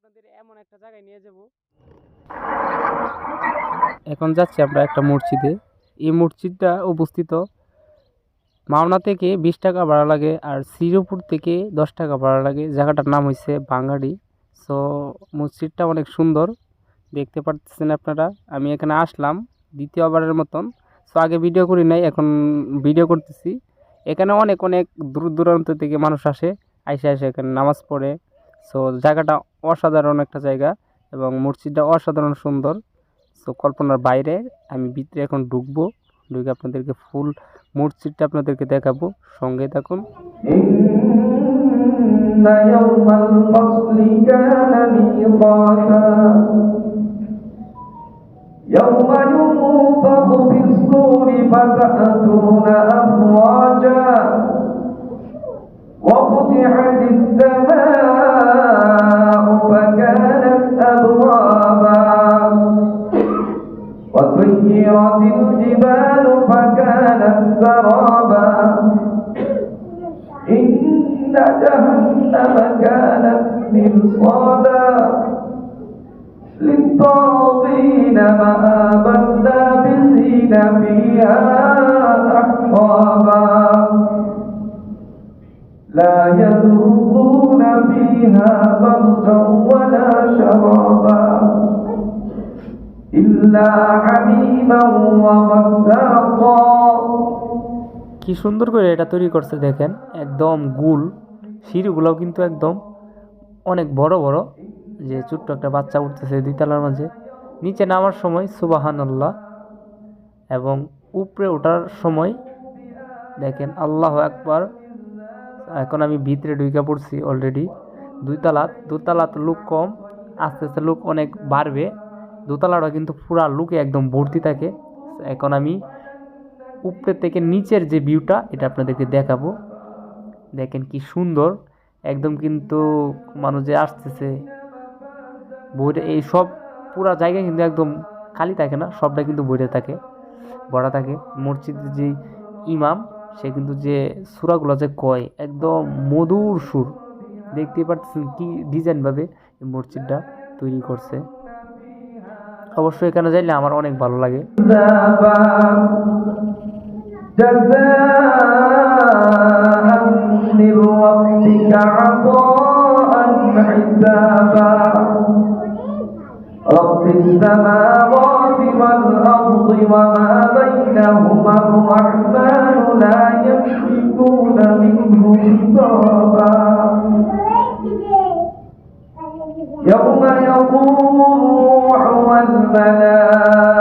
আপনাদের এমন একটা জায়গায় নিয়ে যাব। এখন যাচ্ছি আমরা একটা মসজিদে। এই মসজিদটা অবস্থিত মাওনা থেকে বিশ টাকা ভাড়া লাগে আর শ্রীরপুর থেকে দশ টাকা ভাড়া লাগে। জায়গাটার নাম হয়েছে বাঙালি সো মসজিদটা অনেক সুন্দর। দেখতে পাচ্ছেন আপনারা। আমি এখানে আসলাম দ্বিতীয়বারের মতন। সো আগে ভিডিও করি নাই, এখন ভিডিও করতেছি। এখানে অনেক অনেক দূর দূরান্ত থেকে মানুষ আসে, আইসে আসে এখানে নামাজ পড়ে। সো জায়গাটা অসাধারণ একটা জায়গা এবং মসজিদটা অসাধারণ সুন্দর সো কল্পনার বাইরে আমি ভিতরে এখন ঢুকবো ঢুকে আপনাদেরকে ফুল মসজিদটা আপনাদেরকে দেখাবো সঙ্গে থাকুন إن يوم الفصل كان ميقاتا يوم ينفخ في الصور فتأتون أفواجا وفتحت السماء وسيرت الجبال فكانت سرابا. إن جهنم كانت مرصادا. للطاغين مآبا لابسين فيها أحقابا لا يذوقون فيها بردا কি সুন্দর করে এটা তৈরি করছে দেখেন, একদম গুল। সিঁড়িগুলোও কিন্তু একদম অনেক বড় বড়, যে ছোট্ট একটা বাচ্চা উঠতেছে দ্বিতলার মাঝে। নিচে নামার সময় সুবাহান আল্লাহ এবং উপরে ওঠার সময় দেখেন আল্লাহ একবার এখন আমি ভিতরে ঢুকে পড়ছি অলরেডি দুইতলাত দুতলাত লোক কম, আস্তে আস্তে লোক অনেক বাড়বে। দোতলাটা কিন্তু পুরা লুকে একদম ভর্তি থাকে। এখন আমি উপরে থেকে নিচের যে ভিউটা এটা আপনাদেরকে দেখাবো। দেখেন কি সুন্দর। একদম কিন্তু মানুষ যে আসতেছে, বইটা এই সব পুরা জায়গা কিন্তু একদম খালি থাকে না সবটা কিন্তু বইটা থাকে, ভরা থাকে। মসজিদের যে ইমাম, সে কিন্তু যে সুরাগুলো যে কয়, একদম মধুর সুর। দেখতেই পারতেছেন কি ডিজাইনভাবে মসজিদটা তৈরি করছে। অবশ্যই এখানে যাইলে আমার অনেক ভালো লাগে عذابا جزاء من ربك عطاء حسابا رب السماوات والأرض وما بينهما الرحمن لا يملكون منه خطابا يوم يقوم الروح والملائكة